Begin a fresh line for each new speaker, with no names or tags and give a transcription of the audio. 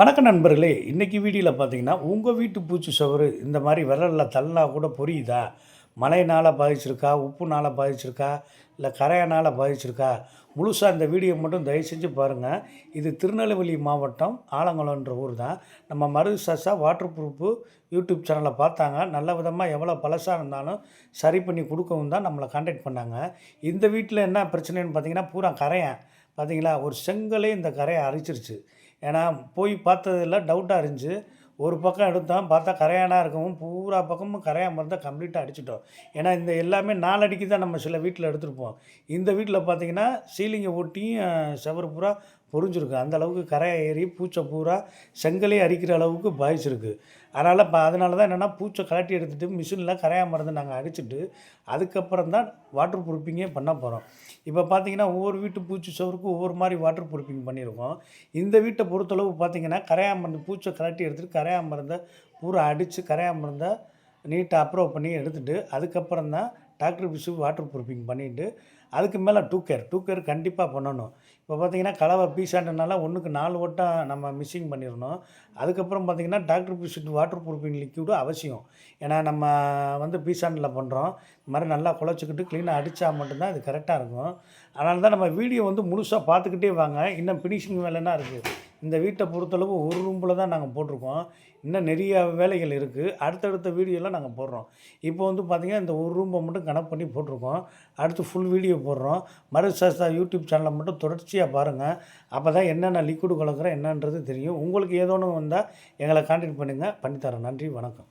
வணக்கம் நண்பர்களே இன்றைக்கி வீடியோவில் பார்த்தீங்கன்னா உங்கள் வீட்டு பூச்சி சுவரு இந்த மாதிரி விரலில் தள்ளா கூட புரியுதா? மழைனால் பாதிச்சிருக்கா? உப்புனால் பாதிச்சிருக்கா? இல்லை கரையனால் பாதிச்சிருக்கா? முழுசாக இந்த வீடியோ மட்டும் தயவு செஞ்சு பாருங்கள் இது திருநெல்வேலி மாவட்டம் ஆலங்குளம்ன்ற ஊர் தான். நம்ம மருது சசா வாட்டர் ப்ரூஃபு யூடியூப் சேனலை பார்த்தாங்க. நல்ல விதமாக எவ்வளோ பழசாக இருந்தாலும் சரி பண்ணி கொடுக்கவும் தான் நம்மளை காண்டாக்ட் பண்ணாங்க. இந்த வீட்டில் என்ன பிரச்சனைன்னு பார்த்தீங்கன்னா பூரா கரையன். பார்த்தீங்களா ஒரு செங்கலே இந்த கரையை அரிச்சிருச்சு. ஏன்னா போய் பார்த்ததில் டவுட்டாக இருந்துச்சு. ஒரு பக்கம் எடுத்தோம் பார்த்தா கரையானாக இருக்கவும் பூரா பக்கமும் கரையான் மருந்தை கம்ப்ளீட்டாக அடிச்சிட்டோம். ஏன்னா இந்த எல்லாமே நாலடிக்கு தான் நம்ம சில வீட்டில் எடுத்துருப்போம். இந்த வீட்டில் பார்த்தீங்கன்னா சீலிங்கை ஒட்டியும் செவரு பூரா பொறிஞ்சிருக்கு அந்த அளவுக்கு கரையை ஏறி பூச்சை பூரா செங்கலே அரிக்கிற அளவுக்கு பாய்ச்சிருக்கு. அதனால் இப்போ அதனால தான் என்னென்னா பூச்சை கலட்டி எடுத்துகிட்டு மிஷினில் கரையா மருந்து நாங்கள் அடிச்சுட்டு அதுக்கப்புறம் தான் வாட்டர் ப்ரூஃபிங்கே பண்ண போகிறோம் இப்போ பார்த்தீங்கன்னா ஒவ்வொரு வீட்டு பூச்சி சவருக்கும் ஒவ்வொரு மாதிரி வாட்டர் ப்ரூஃபிங் பண்ணியிருக்கோம். இந்த வீட்டை பொறுத்தளவு பார்த்தீங்கன்னா கரையா மருந்து பூச்சை கலட்டி எடுத்துகிட்டு கரையா மருந்தை பூரா அடித்து கரையா மருந்தை நீட்டாக அப்ரூவ் பண்ணி எடுத்துகிட்டு அதுக்கப்புறம் தான் டாக்டர் பிசு வாட்டர் ப்ரூஃபிங் பண்ணிவிட்டு அதுக்கு மேலே டூ கேர் டூ கேர் கண்டிப்பாக பண்ணணும். இப்போ பார்த்தீங்கன்னா கலவை பீஸாண்டனால ஒன்றுக்கு நாலு ஓட்டம் நம்ம மிஸ்ஸிங் பண்ணிடணும். அதுக்கப்புறம் பார்த்திங்கன்னா doctor fixit water proofing liquid அவசியம். ஏன்னா நம்ம வந்து பீஸாண்டில் பண்ணுறோம் இந்த மாதிரி நல்லா குழச்சிக்கிட்டு க்ளீனாக அடித்தா மட்டும்தான் இது கரெக்டாக இருக்கும். அதனால தான் நம்ம வீடியோ வந்து முழுசாக பார்த்துக்கிட்டே வாங்க. இன்னும் ஃபினிஷிங் வேலைன்னா இருக்குது இந்த வீட்டை பொறுத்தளவு ஒரு ரூமில் தான் நாங்கள் போட்டிருக்கோம். இன்னும் நிறைய வேலைகள் இருக்குது அடுத்தடுத்த வீடியோலாம் நாங்கள் போடுறோம். இப்போ வந்து பார்த்திங்கன்னா இந்த ஒரு ரூமை மட்டும் கனெக்ட் பண்ணி போட்டிருக்கோம். அடுத்து ஃபுல் வீடியோ போடுறோம். மறுசாஸ்தா யூடியூப் சேனலை மட்டும் தொடர்ச்சியாக பாருங்கள் அப்போ தான் என்னென்ன லிக்விடு கலக்கிறோம் என்னன்றது தெரியும். உங்களுக்கு ஏதோ ஒன்று வந்தால் எங்களை கான்டாக்ட் பண்ணுங்கள் பண்ணித்தரோம் நன்றி வணக்கம்.